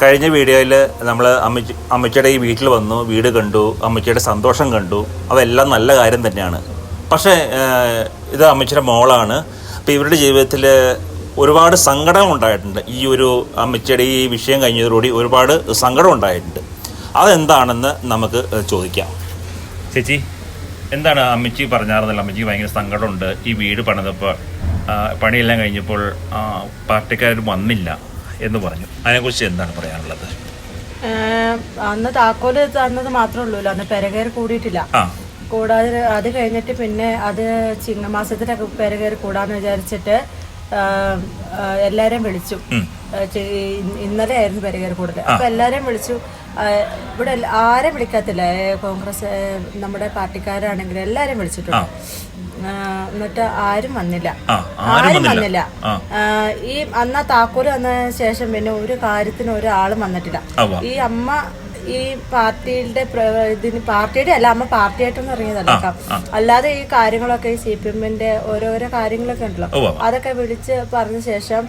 കഴിഞ്ഞ വീഡിയോയിൽ നമ്മൾ അമ്മച്ചി അമ്മച്ചിയുടെ ഈ വീട്ടിൽ വന്നു വീട് കണ്ടു അമ്മച്ചിയുടെ സന്തോഷം കണ്ടു. അതെല്ലാം നല്ല കാര്യം തന്നെയാണ്. പക്ഷേ ഇത് അമ്മച്ചിയുടെ മോളാണ്. അപ്പോൾ ഇവരുടെ ജീവിതത്തിൽ ഒരുപാട് സങ്കടം ഉണ്ടായിട്ടുണ്ട്. ഈ ഒരു അമ്മച്ചിയുടെ ഈ വിഷയം കഴിഞ്ഞതോടുകൂടി ഒരുപാട് സങ്കടം ഉണ്ടായിട്ടുണ്ട്. അതെന്താണെന്ന് നമുക്ക് ചോദിക്കാം. ചേച്ചി എന്താണ് അമ്മച്ചി പറഞ്ഞായിരുന്നല്ലോ അമ്മച്ചി ഭയങ്കര സങ്കടമുണ്ട്. ഈ വീട് പണിതപ്പോൾ പണിയെല്ലാം കഴിഞ്ഞപ്പോൾ പാർട്ടിക്കാരും വന്നില്ല. എന്ന് പറഞ്ഞു. അതിനെക്കുറിച്ച് എന്താണ് പറയാനുള്ളത്? അന്ന് താക്കോൽ തന്നത് മാത്രമേ ഉള്ളൂ അന്ന് പെരകയറി കൂടിയിട്ടില്ല. കൂടാതെ അത് കഴിഞ്ഞിട്ട് പിന്നെ അത് ചിങ്ങമാസത്തിലൊക്കെ പെരകയറി കൂടാന്ന് വിചാരിച്ചിട്ട് എല്ലാരെയും വിളിച്ചു. ഇന്നലെ ആയിരുന്നു പെരകയറി കൂടുതൽ അപ്പൊ എല്ലാരെയും വിളിച്ചു. ഇവിടെ ആരെ വിളിക്കാത്തില്ല? കോൺഗ്രസ് നമ്മുടെ പാർട്ടിക്കാരാണെങ്കിലും എല്ലാരെയും വിളിച്ചിട്ടുണ്ട്. എന്നിട്ട് ആരും വന്നില്ല. ആരും വന്നില്ല. ഈ അന്ന താക്കൂർ വന്ന ശേഷം പിന്നെ ഒരു കാര്യത്തിന് ഒരാളും വന്നിട്ടില്ല. ഈ അമ്മ ഈ പാർട്ടിയുടെ ഇതിന് പാർട്ടിയുടെ അല്ല അമ്മ പാർട്ടിയായിട്ടൊന്നും ഇറങ്ങിയതല്ല കേട്ടോ. അല്ലാതെ ഈ കാര്യങ്ങളൊക്കെ ഈ സി പി എമ്മിന്റെ ഓരോരോ കാര്യങ്ങളൊക്കെ ഉണ്ടല്ലോ. അതൊക്കെ വിളിച്ച് പറഞ്ഞ ശേഷം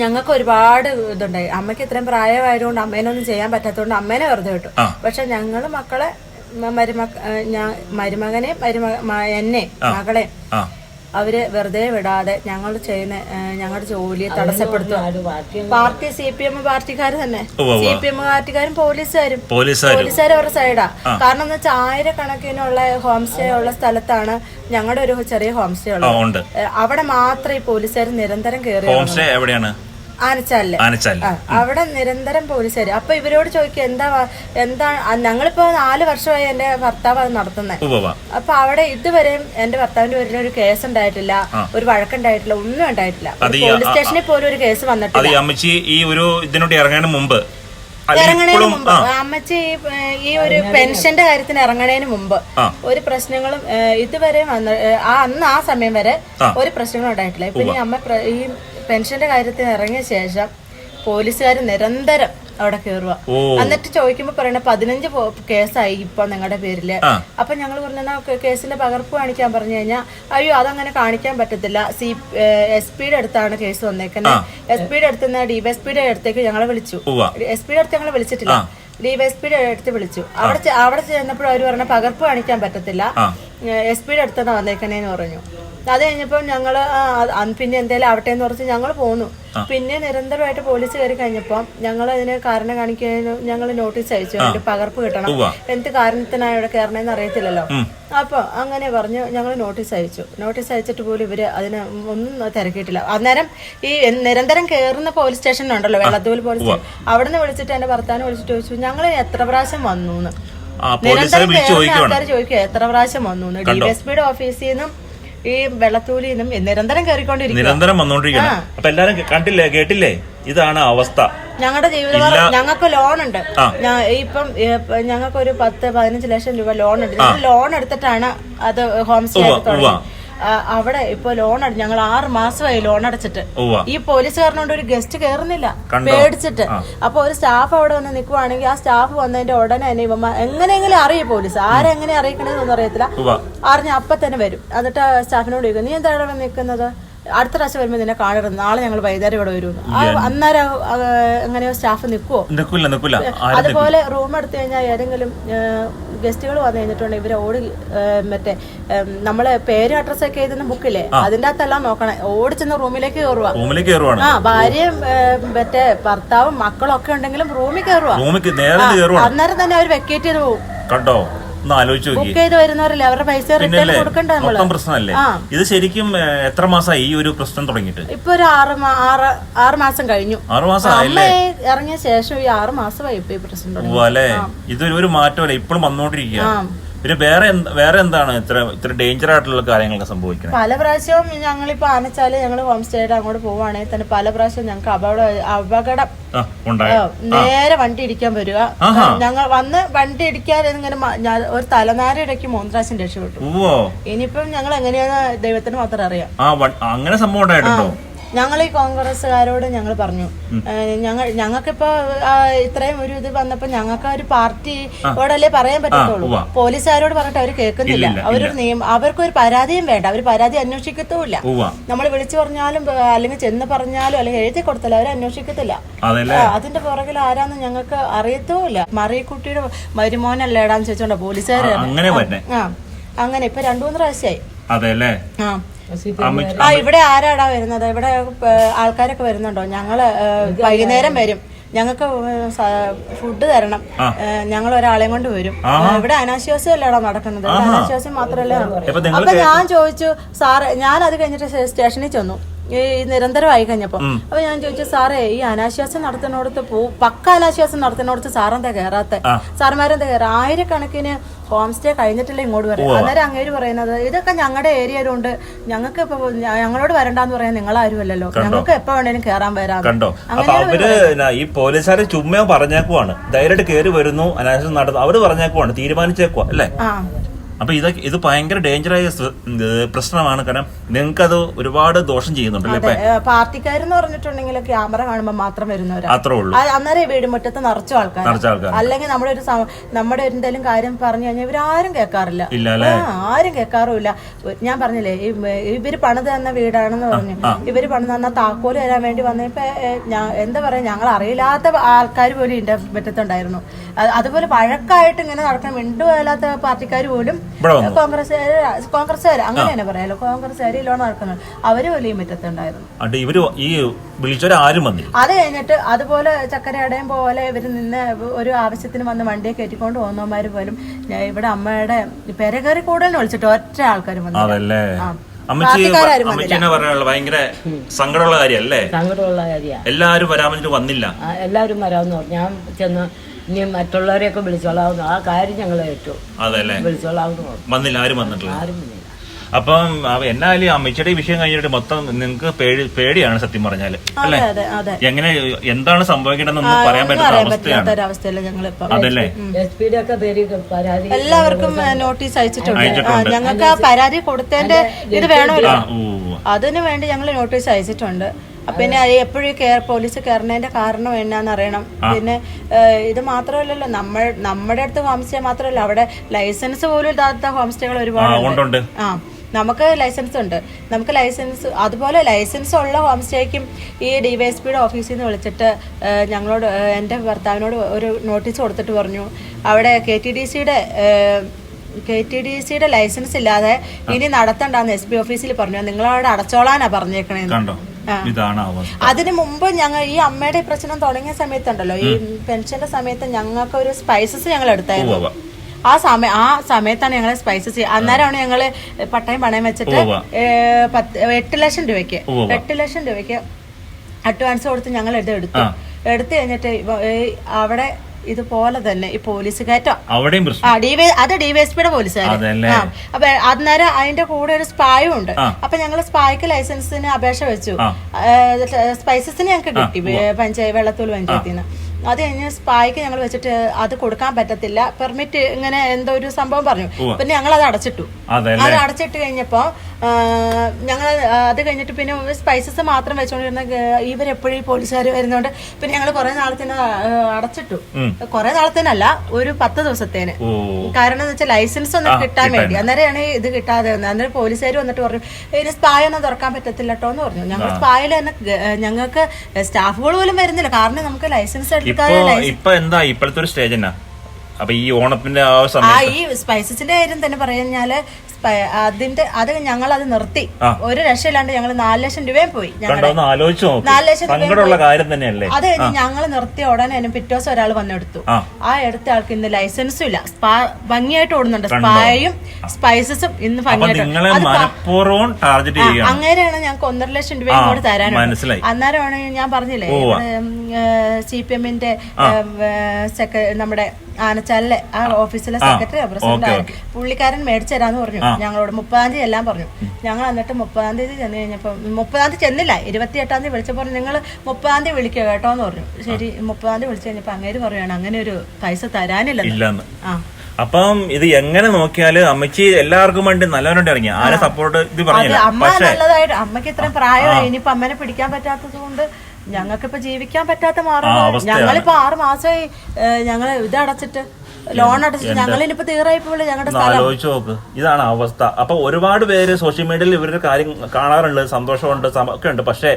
ഞങ്ങൾക്ക് ഒരുപാട് ഇതുണ്ടായി. അമ്മയ്ക്ക് ഇത്രയും പ്രായമായതുകൊണ്ട് അമ്മേനൊന്നും ചെയ്യാൻ പറ്റാത്തതുകൊണ്ട് അമ്മേനെ വെറുതെ വിട്ടു. പക്ഷെ ഞങ്ങൾ മക്കളെ മ- മരുമക്ക ഏഹ് ഞാൻ മരുമകനെ മരുമ എന്നെ മകളെ ആ. അവർ വെറുതെ വിടാതെ ഞങ്ങൾ ചെയ്യുന്ന ഞങ്ങളുടെ ജോലിയെ തടസ്സപ്പെടുത്തുക. പാർട്ടി സി പി എം പാർട്ടിക്കാർ തന്നെ. സി പി എം പാർട്ടിക്കാരും പോലീസുകാരും. പോലീസുകാർ പോലീസുകാർ അവരുടെ സൈഡാ. കാരണം എന്ന് വെച്ചാൽ ആയിരക്കണക്കിനുള്ള ഹോം സ്റ്റേ ഉള്ള സ്ഥലത്താണ് ഞങ്ങളുടെ ഒരു ചെറിയ ഹോം സ്റ്റേ ഉള്ളത്. അവിടെ മാത്രം ഈ പോലീസുകാർ നിരന്തരം കയറി ഹോം സ്റ്റേ എവിടെയാണ്? ആനച്ചാലിൽ. അവിടെ നിരന്തരം പോലീസുകാർ അപ്പൊ ഇവരോട് ചോദിക്കും എന്താ എന്താ ഞങ്ങളിപ്പോ നാല് വർഷമായി എന്റെ ഭർത്താവ് അത് നടത്തുന്നത് അപ്പൊ അവിടെ ഇതുവരെയും എന്റെ ഭർത്താവിന്റെ പേരിൽ ഒരു കേസ് ഉണ്ടായിട്ടില്ല ഒരു വഴക്കുണ്ടായിട്ടില്ല ഒന്നും ഉണ്ടായിട്ടില്ല. പോലീസ് സ്റ്റേഷനിൽ പോലും ഒരു കേസ് വന്നിട്ടുണ്ട് വന്നിട്ടില്ല. അമ്മച്ചി ഈ ഒരു ഇതിനോട് മുമ്പ് അല്ല ഇറങ്ങണതിന് മുമ്പ്. അമ്മച്ചി ഈ, ഒരു പെൻഷന്റെ കാര്യത്തിന് ഇറങ്ങണേന് മുമ്പ് ഒരു പ്രശ്നങ്ങളും ഇതുവരെ വന്ന ആ അന്ന് ആ സമയം വരെ ഒരു പ്രശ്നങ്ങളും ഉണ്ടായിട്ടില്ല. പിന്നെ അമ്മ ഈ പെൻഷന്റെ കാര്യത്തിന് ഇറങ്ങിയ ശേഷം പോലീസുകാർ നിരന്തരം അവിടെ കയറുക എന്നിട്ട് ചോദിക്കുമ്പോ പറയണ പതിനഞ്ച് കേസായി ഇപ്പൊ നിങ്ങളുടെ പേരിൽ. അപ്പൊ ഞങ്ങൾ പറഞ്ഞാ കേസിന്റെ പകർപ്പ് കാണിക്കാൻ പറഞ്ഞു കഴിഞ്ഞാൽ അയ്യോ അതങ്ങനെ കാണിക്കാൻ പറ്റത്തില്ല. സി എസ് പിയുടെ അടുത്താണ് കേസ് വന്നേക്കുന്നത് എസ് പിയുടെ അടുത്ത് നിന്ന് ഡിവൈഎസ്പിയുടെ അടുത്തേക്ക് ഞങ്ങളെ വിളിച്ചു. എസ് പിയുടെ അടുത്ത് ഞങ്ങൾ വിളിച്ചിട്ടില്ല. ഡിവൈഎസ്പിയുടെ അടുത്ത് വിളിച്ചു. അവിടെ അവിടെ ചെന്നപ്പോഴും അവർ പറഞ്ഞ പകർപ്പ് കാണിക്കാൻ പറ്റത്തില്ല. എസ് പിയുടെ അടുത്താണ് വന്നേക്കണേന്ന് പറഞ്ഞു. അത് കഴിഞ്ഞപ്പോൾ ഞങ്ങൾ പിന്നെ എന്തേലും ആവട്ടെ എന്ന് പറഞ്ഞ് ഞങ്ങൾ പോന്നു. പിന്നെ നിരന്തരമായിട്ട് പോലീസ് കയറി കഴിഞ്ഞപ്പോൾ ഞങ്ങൾ അതിന് കാരണം കാണിക്കാൻ ഞങ്ങൾ നോട്ടീസ് അയച്ചു. അതിന്റെ പകർപ്പ് കിട്ടണം. എന്ത് കാരണത്തിനാണ് ഇവിടെ കയറണേന്ന് അറിയത്തില്ലല്ലോ. ഉം. അപ്പൊ അങ്ങനെ പറഞ്ഞ് ഞങ്ങൾ നോട്ടീസ് അയച്ചു. നോട്ടീസ് അയച്ചിട്ട് പോലും ഇവർ അതിന് ഒന്നും തിരക്കിയിട്ടില്ല. അന്നേരം ഈ നിരന്തരം കയറുന്ന പോലീസ് സ്റ്റേഷനുണ്ടല്ലോ വെള്ളത്തൂൽ പോലീസ് അവിടെ അവിടുന്ന് വിളിച്ചിട്ട് എന്റെ ഭർത്താവിനെ വിളിച്ചിട്ട് ചോദിച്ചു ഞങ്ങൾ എത്ര പ്രാവശ്യം വന്നു നിരന്തരം വിളിച്ച് കയറുന്ന ചോദിക്കുക എത്ര പ്രാവശ്യം വന്നു? ഡിഎസ്പിയുടെ ഓഫീസിൽ നിന്നും ഈ വെള്ളത്തൂലിൽ നിന്നും നിരന്തരം കയറിക്കൊണ്ടിരിക്കും നിരന്തരം വന്നോണ്ടിരിക്കണം. അപ്പൊ എല്ലാരും കണ്ടില്ലേ കേട്ടില്ലേ? ഇതാണ് അവസ്ഥ. ഞങ്ങളുടെ ജീവിതം ഞങ്ങൾക്ക് ലോൺ ഉണ്ട് ഇപ്പം ഞങ്ങൾക്ക് ഒരു പത്ത് പതിനഞ്ച് ലക്ഷം രൂപ ലോൺ ഉണ്ട് ലോൺ എടുത്തിട്ടാണ് അത് ഹോം സ്റ്റേ. അവിടെ ഇപ്പൊ ലോൺ ഞങ്ങൾ ആറ് മാസമായി ലോൺ അടച്ചിട്ട്. ഈ പോലീസുകാരനോട് ഒരു ഗസ്റ്റ് കയറുന്നില്ല പേടിച്ചിട്ട്. അപ്പൊ ഒരു സ്റ്റാഫ് അവിടെ വന്ന് നിൽക്കുവാണെങ്കിൽ ആ സ്റ്റാഫ് വന്നതിന്റെ ഉടനെ തന്നെ ഇവന്മാർ എങ്ങനെയെങ്കിലും അറിയും പോലീസ്. ആരെങ്ങനെ അറിയിക്കണേന്നൊന്നും അറിയത്തില്ല. അറിഞ്ഞ അപ്പൊ തന്നെ വരും. എന്നിട്ട് സ്റ്റാഫിനോട് ചോദിക്കും നീ എന്താണ് നിൽക്കുന്നത് അടുത്ത പ്രാവശ്യം വരുമ്പോൾ നിന്നെ കാണരുത്. നാളെ ഞങ്ങൾ വൈകുന്നേരം ഇവിടെ വരും. അന്നേരം എങ്ങനെയോ സ്റ്റാഫ് നിൽക്കുവോ നിൽക്കില്ല നിൽക്കില്ല അതുപോലെ റൂം എടുത്തു കഴിഞ്ഞാൽ ഏതെങ്കിലും ഗസ്റ്റുകൾ വന്നു കഴിഞ്ഞിട്ടുണ്ടെങ്കിൽ ഇവരെ ഓടി മറ്റേ നമ്മളെ പേര് അഡ്രസ് ഒക്കെ എഴുതുന്ന ബുക്കില്ലേ അതിന്റെ അകത്തെല്ലാം നോക്കണം. ഓടി ചെന്ന് റൂമിലേക്ക് കയറുക റൂമിലേക്ക് കയറുവാണ് ആ ഭാര്യയും മറ്റേ ഭർത്താവും മക്കളും ഒക്കെ ഉണ്ടെങ്കിലും റൂമിൽ കയറുക അന്നേരം തന്നെ അവർ വെക്കേറ്റ് ചെയ്ത് പോകും കണ്ടോ? ഒന്ന് ആലോചിച്ച് നോക്കി. ബുക്ക് ചെയ്ത് വരുന്നവരല്ലേ? അവരുടെ പൈസ റിട്ടേൺ പിന്നല്ലേ കൊടുക്കണ്ട നമ്മൾ. മൊത്തം പ്രശ്നമല്ലേ? ഇത് ശരിക്കും ഏ, എത്ര മാസമായി ഈ ഒരു പ്രശ്നം തുടങ്ങിയിട്ട്? ഇപ്പൊ ഒരു ആറ് മാ- ആറ് ആറ് മാസം കഴിഞ്ഞു. ആറ് മാസം അമ്മ ആയല്ലേ ഇറങ്ങിയ ശേഷം ഈ ആറ് മാസമായി ഇപ്പൊ ഈ പ്രശ്നം തുടങ്ങി. അല്ലേ? ഇതൊരു ഒരു മാറ്റമല്ല? ഇപ്പോഴും വന്നോണ്ടിരിക്കുക ആ. പിന്നെ വേറെ വേറെ എന്താണ് ഇത്ര ഇത്ര ഡേഞ്ചർ ആയിട്ടുള്ള കാര്യങ്ങളൊക്കെ സംഭവിക്കുന്നത് പല പ്രാവശ്യവും ഞങ്ങളിപ്പോ ആനച്ചാൽ ഞങ്ങൾ ഹോം സ്റ്റേ ആയിട്ട് അങ്ങോട്ട് പോവുകയാണെങ്കിൽ തന്നെ പല പ്രാവശ്യം ഞങ്ങൾക്ക് അപകട അപകടം നേരെ വണ്ടി ഇടിക്കാൻ വരിക. ഞങ്ങൾ വന്ന് വണ്ടി ഇടിക്കാൻ ഇങ്ങനെ ഒരു തലനാര ഇടയ്ക്ക് മൂന്ന് പ്രാവശ്യം രക്ഷപ്പെട്ടു. ഇനിയിപ്പം ഞങ്ങൾ എങ്ങനെയാന്ന് ദൈവത്തിന് മാത്രം അറിയാം. അങ്ങനെ സംഭവം ഉണ്ടായിട്ടുണ്ടോ? ഞങ്ങൾ ഈ കോൺഗ്രസ്സുകാരോട് ഞങ്ങൾ പറഞ്ഞു. ഞങ്ങൾ ഞങ്ങൾക്കിപ്പോ ആ, ഇത്രയും ഒരു ഇത് വന്നപ്പോ ഞങ്ങൾക്ക് ആ ഒരു പാർട്ടിയോടല്ലേ പറയാൻ പറ്റത്തുള്ളൂ. പോലീസുകാരോട് പറഞ്ഞിട്ട് അവർ കേൾക്കുന്നില്ല. അവരൊരു നിയമം അവർക്കൊരു പരാതിയും വേണ്ട. അവർ പരാതി അന്വേഷിക്കത്തുമില്ല. നമ്മൾ വിളിച്ചു പറഞ്ഞാലും അല്ലെങ്കിൽ ചെന്ന് പറഞ്ഞാലും അല്ലെങ്കിൽ എഴുതി കൊടുത്താലും അവർ അന്വേഷിക്കത്തില്ല. അതിന്റെ പുറകിൽ ആരാന്ന് ഞങ്ങൾക്ക് അറിയത്തുമില്ല. മറിയക്കുട്ടിയുടെ വരുമോനല്ലേടാന്ന് ചോദിച്ചോണ്ടാ പോലീസുകാരെ ആ, അങ്ങനെ ആ ഇപ്പൊ രണ്ടു മൂന്ന് പ്രാവശ്യമായി അതെല്ലേ? ആ. അമ്മച്ചി ആ ഇവിടെ ആരാടാ വരുന്നത്? ഇവിടെ ആൾക്കാരൊക്കെ വരുന്നുണ്ടോ? ഞങ്ങൾ വൈകുന്നേരം വരും. ഞങ്ങൾക്ക് ഫുഡ് തരണം. ഞങ്ങൾ ഒരാളെയും കൊണ്ട് വരും. ഇവിടെ അനാശ്വാസം അല്ലേടാ നടക്കുന്നത് അനാശ്വാസം മാത്രല്ലേ അപ്പൊ ഞാൻ ചോദിച്ചു സാർ ഞാൻ അത് കഴിഞ്ഞിട്ട് സ്റ്റേഷനിൽ ചെന്നു. ഈ നിരന്തരമായി കഴിഞ്ഞപ്പോ. അപ്പൊ ഞാൻ ചോദിച്ചു സാറേ ഈ അനാശ്വാസം നടത്തുന്നിടത്ത് പോ പക്ക അനാശ്വാസം നടത്തുന്നിടത്ത് സാറെന്താ കയറാത്ത? സാറന്മാരെന്താ കയറാ? ആയിരക്കണക്കിന് ഹോം സ്റ്റേ കഴിഞ്ഞിട്ടല്ലേ ഇങ്ങോട്ട് വരാം അന്നേരം അങ്ങേര് പറയുന്നത് ഇതൊക്കെ ഞങ്ങളുടെ ഏരിയയിലുണ്ട് ഞങ്ങൾക്ക് ഇപ്പൊ ഞങ്ങളോട് വരണ്ടെന്ന് പറയാൻ നിങ്ങളാരും അല്ലല്ലോ ഞങ്ങൾക്ക് എപ്പോ വേണേലും കേറാൻ വരാം. കണ്ടോ? അപ്പൊ അവർ ഈ പോലീസുകാരെ ചുമ്മാ പറഞ്ഞേക്കുവാണ്. ധൈര്യമായിട്ട് കേറി വരുന്നു അനാവശ്യം നടന്നു. അവർ പറഞ്ഞേക്കുവാണ് തീരുമാനിച്ചേക്കുവാ അല്ലേ? അപ്പൊ ഇത് ഇത് ഭയങ്കര ഡേഞ്ചറായ പ്രശ്നമാണ്. കാരണം നിങ്ങൾക്ക് അത് ഒരുപാട് ദോഷം ചെയ്യുന്നുണ്ടല്ലേ പാർട്ടിക്കാരെന്ന് പറഞ്ഞിട്ടുണ്ടെങ്കിൽ ക്യാമറ കാണുമ്പോൾ മാത്രം വരുന്നവരാ. അത്രേ ഉള്ളൂ. അന്നേരം വീടുമുറ്റത്ത് വീട് നിറച്ചു ആൾക്കാർ നിറച്ച ആൾക്കാർ അല്ലെങ്കിൽ നമ്മുടെ ഒരു നമ്മുടെ എന്തെങ്കിലും കാര്യം പറഞ്ഞു കഴിഞ്ഞാൽ ഇവരാരും കേൾക്കാറില്ല. ആരും കേൾക്കാറുമില്ല. ഞാൻ പറഞ്ഞില്ലേ ഇവർ പണിത് തന്ന വീടാണെന്ന് പറഞ്ഞു. ഇവർ പണിത് തന്ന താക്കോൽ തരാൻ വേണ്ടി വന്നപ്പോ എന്താ പറയാ ഞങ്ങൾ അറിയില്ലാത്ത ആൾക്കാർ പോലും ഇതിന്റെ മുറ്റത്തുണ്ടായിരുന്നു. അതുപോലെ വഴക്കായിട്ട് ഇങ്ങനെ നടക്കണം മിണ്ടുപോലാത്ത പാർട്ടിക്കാർ പോലും കോൺഗ്രസ് കോൺഗ്രസ്സുകാർ അങ്ങനെ തന്നെ പറയാലോ? കോൺഗ്രസ്സുകാർ ഇല്ലോണം നടക്കുന്നത്. അവർ വലിയ മുറ്റത്തുണ്ടായിരുന്നു അണ്ട് ഇവർ ഈ വിളിച്ചവരെ ആരും വന്നില്ല. അത് കഴിഞ്ഞിട്ട് അതുപോലെ ചക്കരയടയും പോലെ ഇവർ നിന്ന് ഒരു ആവശ്യത്തിന് വന്ന് വണ്ടിയെ കയറ്റിക്കൊണ്ട് പോകുന്നവന്മാർ പോലും ഞാൻ ഇവിടെ അമ്മയുടെ പെരകറി കൂടുതൽ വിളിച്ചിട്ട് ഒറ്റ ആൾക്കാരും വന്നു ആ. അമ്മച്ചി അമ്മച്ചിനെ പറയാനുള്ള ഭയങ്കര സങ്കടമുള്ള കാര്യമല്ലേ സങ്കടമുള്ള കാര്യമാണ് എല്ലാരും വരാമെന്നിട്ട് വന്നില്ല. എല്ലാവരും വരാമെന്ന് പറഞ്ഞു. ഞാൻ ചെന്ന് ഇനി മറ്റുള്ളവരെയൊക്കെ വിളിച്ചോളാവുന്നു ആ കാര്യം ഞങ്ങൾ ഏറ്റു. അതല്ലേ? വിളിച്ചോളാവുന്നു വന്നില്ല ആരും വന്നിട്ടില്ല. ആരും അപ്പം അവ- എന്നാലും അമ്മച്ചിയുടെ ഈ വിഷയം കഴിഞ്ഞിട്ട് മൊത്തം നിങ്ങൾക്ക് പേടി പേടിയാണ് സത്യം പറഞ്ഞാൽ അല്ലെ? അതെ അതെ. എങ്ങനെ എന്താണ് സംഭവിക്കേണ്ടതെന്ന് പറയാൻ പറ്റുന്ന അവസ്ഥയാണ്. അതല്ലേ എല്ലാവർക്കും നോട്ടീസ് അയച്ചിട്ടുണ്ട്. ഞങ്ങൾക്ക് ആ പരാതി കൊടുത്തതിന്റെ ഇത് വേണമല്ലോ. അതിനു വേണ്ടി ഞങ്ങൾ നോട്ടീസ് അയച്ചിട്ടുണ്ട്. അപ്പൊ പിന്നെ എപ്പോഴും കെയർ പോലീസ് കയറുന്നതിന്റെ കാരണം എന്നാന്ന് അറിയണം. പിന്നെ ഇത് മാത്രമല്ലല്ലോ നമ്മൾ നമ്മുടെ അടുത്ത് ഹോം സ്റ്റേ മാത്രമല്ല അവിടെ ലൈസൻസ് പോലും ഇല്ലാത്ത ഹോം സ്റ്റേകൾ ആ ഒരുപാട് ആ. നമുക്ക് ലൈസൻസ് ഉണ്ട്. നമുക്ക് ലൈസൻസ് അതുപോലെ ലൈസൻസ് ഉള്ള ഹോം സ്റ്റേക്കും ഈ ഡിവൈഎസ്പിയുടെ ഓഫീസിൽ നിന്ന് വിളിച്ചിട്ട് ഞങ്ങളോട് എന്റെ ഭർത്താവിനോട് ഒരു നോട്ടീസ് കൊടുത്തിട്ട് പറഞ്ഞു. അവിടെ കെ ടി ഡി സിയുടെ കെ ടി ഡി സിയുടെ ലൈസൻസ് ഇല്ലാതെ ഇനി നടത്തണ്ടെന്ന് എസ് പി ഓഫീസിൽ പറഞ്ഞു. നിങ്ങളവിടെ അടച്ചോളാനാ പറഞ്ഞേക്കണേന്ന്. ഇതാണ് അതിന് മുമ്പ് ഞങ്ങൾ ഈ അമ്മയുടെ പ്രശ്നം തുടങ്ങിയ സമയത്തുണ്ടല്ലോ. ഈ പെൻഷന്റെ സമയത്ത് ഞങ്ങൾക്ക് ഒരു സ്പൈസസ് ഞങ്ങൾ എടുത്തായിരുന്നു. ആ സമയം ആ സമയത്താണ് ഞങ്ങൾ സ്പൈസസ് അന്നേരമാണ് ഞങ്ങൾ പട്ടയം പണയം വെച്ചിട്ട്. പത്ത് എട്ട് ലക്ഷം രൂപയ്ക്ക്. എട്ട് ലക്ഷം രൂപയ്ക്ക് അഡ്വാൻസ് കൊടുത്ത് ഞങ്ങൾ ഇത് എടുത്തു. എടുത്തു കഴിഞ്ഞിട്ട് അവിടെ ഇതുപോലെ തന്നെ ഈ പോലീസ് കയറ്റം. അത് ഡിവൈഎസ്പിയുടെ പോലീസുകാരൻ അപ്പൊ അന്നേരം അതിന്റെ കൂടെ ഒരു സ്പായും ഉണ്ട്. അപ്പൊ ഞങ്ങൾ സ്പായ്ക്ക് ലൈസൻസിന് അപേക്ഷ വെച്ചു. സ്പൈസസിന് ഞങ്ങൾക്ക് കിട്ടി. പഞ്ചായത്ത് വെള്ളത്തൂൾ പഞ്ചായത്തിൽ നിന്ന് അത് കഴിഞ്ഞ് സ്പായ്ക്ക് ഞങ്ങൾ വെച്ചിട്ട് അത് കൊടുക്കാൻ പറ്റത്തില്ല. പെർമിറ്റ് ഇങ്ങനെ എന്തോ ഒരു സംഭവം പറഞ്ഞു. പിന്നെ ഞങ്ങൾ അത് അടച്ചിട്ടു അത് അടച്ചിട്ട് കഴിഞ്ഞപ്പോ ഞങ്ങൾ അത് കഴിഞ്ഞിട്ട് പിന്നെ സ്പൈസസ് മാത്രം വെച്ചോണ്ടിരുന്ന ഇവരെപ്പോഴും ഈ പോലീസുകാർ വരുന്നോണ്ട് പിന്നെ ഞങ്ങൾ കുറെ നാളത്തേന് അടച്ചിട്ടു. കുറെ നാളത്തേനല്ല ഒരു പത്ത് ദിവസത്തേന്. കാരണം എന്ന് വെച്ചാൽ ലൈസൻസ് ഒന്നും കിട്ടാൻ വേണ്ടി. അന്നേരമാണ് ഇത് കിട്ടാതെ വന്നത്. അന്നേരം പോലീസുകാർ വന്നിട്ട് പറഞ്ഞു ഇതിന് സ്പായ ഒന്നും തുറക്കാൻ പറ്റത്തില്ല കേട്ടോ എന്ന് പറഞ്ഞു. ഞങ്ങൾ സ്പായിൽ തന്നെ ഞങ്ങൾക്ക് സ്റ്റാഫുകൾ പോലും വരുന്നില്ല. കാരണം നമുക്ക് ലൈസൻസ് എടുക്കാതെ ഇപ്പൊ എന്താ ഇപ്പോഴത്തെ ഒരു സ്റ്റേജ് എന്നാ? അപ്പൊ ഈ ഓണത്തിന്റെ ആ സമയത്ത് ഈ സ്പൈസസിന്റെ കാര്യം തന്നെ പറഞ്ഞാൽ അതിന്റെ അത് ഞങ്ങൾ അത് നിർത്തി ഒരു രക്ഷയില്ലാണ്ട് ഞങ്ങൾ നാല് ലക്ഷം രൂപയും പോയി നാല് ലക്ഷം തന്നെയല്ലേ? അത് ഞങ്ങൾ നിർത്തിയ ഉടനെ പിറ്റേ ദിവസം ഒരാൾ വന്നെടുത്തു. ആ. എടുത്ത ആൾക്ക് ഇന്ന് ലൈസൻസും ഇല്ല. സ്പാ ഭംഗിയായിട്ട് ഓടുന്നുണ്ട്. സ്പായും സ്പൈസസും ഇന്ന് ഭംഗിയായിട്ട് അങ്ങനെയാണ് ഞങ്ങൾക്ക് ഒന്നര ലക്ഷം രൂപ ഇങ്ങോട്ട് തരാനുണ്ട്. അന്നേരമാണ് ഞാൻ പറഞ്ഞില്ലേ സി പി എമ്മിന്റെ നമ്മുടെ ആനച്ചാലിലെ ആ ഓഫീസിലെ സെക്രട്ടറി പ്രസിഡന്റ് പുള്ളിക്കാരൻ മേടിച്ചു തരാന്ന് പറഞ്ഞു. ഞങ്ങളോട് മുപ്പതാം തീയതി എല്ലാം പറഞ്ഞു. ഞങ്ങൾ എന്നിട്ട് മുപ്പതാം തീയതി ചെന്ന് കഴിഞ്ഞപ്പോൾ മുപ്പതാം തീയതി ചെന്നില്ല. ഇരുപത്തി എട്ടാം തീയതി വിളിച്ചപ്പോൾ നിങ്ങൾ മുപ്പതാം തീയതി വിളിക്കുക കേട്ടോ എന്ന് പറഞ്ഞു. ശരി മുപ്പതാം തീയതി വിളിച്ചു കഴിഞ്ഞപ്പോൾ അങ്ങേര് പറയുകയാണ് അങ്ങനെ ഒരു പൈസ തരാനില്ലെന്ന്. ഇല്ലെന്ന്. ആ. അപ്പം ഇത് എങ്ങനെ നോക്കിയാൽ അമ്മച്ചി എല്ലാവർക്കും വേണ്ടി നല്ലവരോട് ഇറങ്ങി. ആരെ സപ്പോർട്ട് ഇത് പറഞ്ഞു പറഞ്ഞില്ല പക്ഷേ നല്ലതായിട്ട് അമ്മയ്ക്ക് ഇത്രയും പ്രായമായി ഇനിയിപ്പോ അമ്മനെ പിടിക്കാൻ പറ്റാത്തത് കൊണ്ട് ഞങ്ങൾക്കിപ്പോ ജീവിക്കാൻ പറ്റാത്ത മാറും. ഞങ്ങളിപ്പോ ആറ് മാസമായി ഞങ്ങൾ ഇത് അടച്ചിട്ട് ലോൺ അടച്ചിട്ട്. തീറായി പോലെ ഞങ്ങളുടെ ഒന്ന് ആലോചിച്ച് നോക്ക്. ഇതാണ് അവസ്ഥ. അപ്പൊ ഒരുപാട് പേര് സോഷ്യൽ മീഡിയയിൽ ഇവരുടെ കാര്യം കാണാറുണ്ട് സന്തോഷമുണ്ട് ഒക്കെ ഉണ്ട്. പക്ഷെ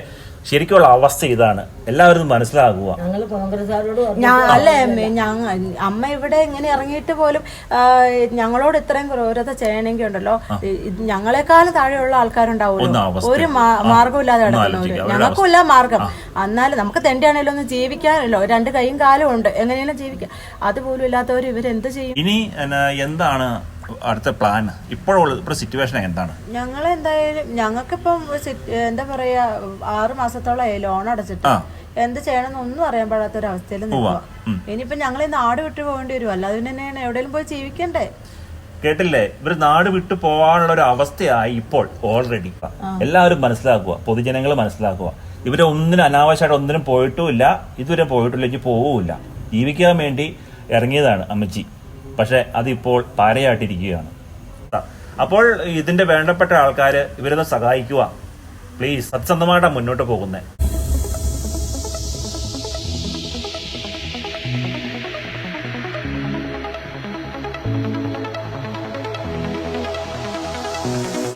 ശരിക്കുള്ള അവസ്ഥ ഇതാണ്. എല്ലാവരും മനസ്സിലാകുക. ഞാൻ അമ്മ ഇവിടെ ഇങ്ങനെ ഇറങ്ങിയിട്ട് പോലും ഞങ്ങളോട് ഇത്രയും ക്രൂരത ചെയ്യണമെങ്കിൽ ഉണ്ടല്ലോ. ഞങ്ങളെക്കാളും താഴെയുള്ള ആൾക്കാരുണ്ടാവും ആൾക്കാരുണ്ടാവുമല്ലോ ഒരു മാർഗമില്ലാതെ കിടക്കുന്നവര് ആലോചിക്കുക. അവരുടെ ഞങ്ങൾക്കും ഇല്ല മാർഗം എന്നാലും നമുക്ക് തെണ്ടിയാണേലും ഒന്ന് ജീവിക്കാനല്ലോ രണ്ട് കൈയും കാലും ഉണ്ട്. എങ്ങനെയാണ് ജീവിക്കാം. അതുപോലും ഇല്ലാത്തവർ ഇവരെന്ത് ചെയ്യും? ഇനി എന്താണ് അടുത്ത പ്ലാൻ ഇപ്പോഴുള്ള ഇപ്പോൾ സിറ്റുവേഷൻ എന്താണ്? ഞങ്ങൾ എന്തായാലും ഞങ്ങൾക്കിപ്പം എന്താ പറയാ ആറ് മാസത്തോളമായി ലോൺ അടച്ചിട്ട്. എന്ത് ചെയ്യണമെന്ന് ഒന്നും അറിയാൻ പാടാത്ത ഒരു അവസ്ഥയിൽ നിൽക്കുക. ഇനിയിപ്പോ ഞങ്ങൾ ഈ നാട് വിട്ടു പോകേണ്ടി വരും. അല്ലാതെ പിന്നെ എങ്ങനെയാണ് എവിടെയെങ്കിലും പോയി ജീവിക്കണ്ടേ? കേട്ടില്ലേ? ഇവർ നാട് വിട്ടു പോകാനുള്ള ഒരു അവസ്ഥയായി ഇപ്പോൾ ഓൾറെഡി എല്ലാവരും മനസ്സിലാക്കുക. പൊതുജനങ്ങൾ മനസ്സിലാക്കുക. ഇവരെ ഒന്നിനും അനാവശ്യമായിട്ട് ഒന്നിനും പോയിട്ടുമില്ല. ഇതുവരെ പോയിട്ടില്ല. ഇനി പോവുമില്ല. ജീവിക്കാൻ വേണ്ടി ഇറങ്ങിയതാണ് അമ്മച്ചി. പക്ഷെ അതിപ്പോൾ പാരയായിട്ടിരിക്കുകയാണ്. അപ്പോൾ ഇതിന്റെ വേണ്ടപ്പെട്ട ആൾക്കാർ ഇവരൊന്ന് സഹായിക്കുക. പ്ലീസ് സത്യസന്ധമായിട്ടാണ് മുന്നോട്ട് പോകുന്നത്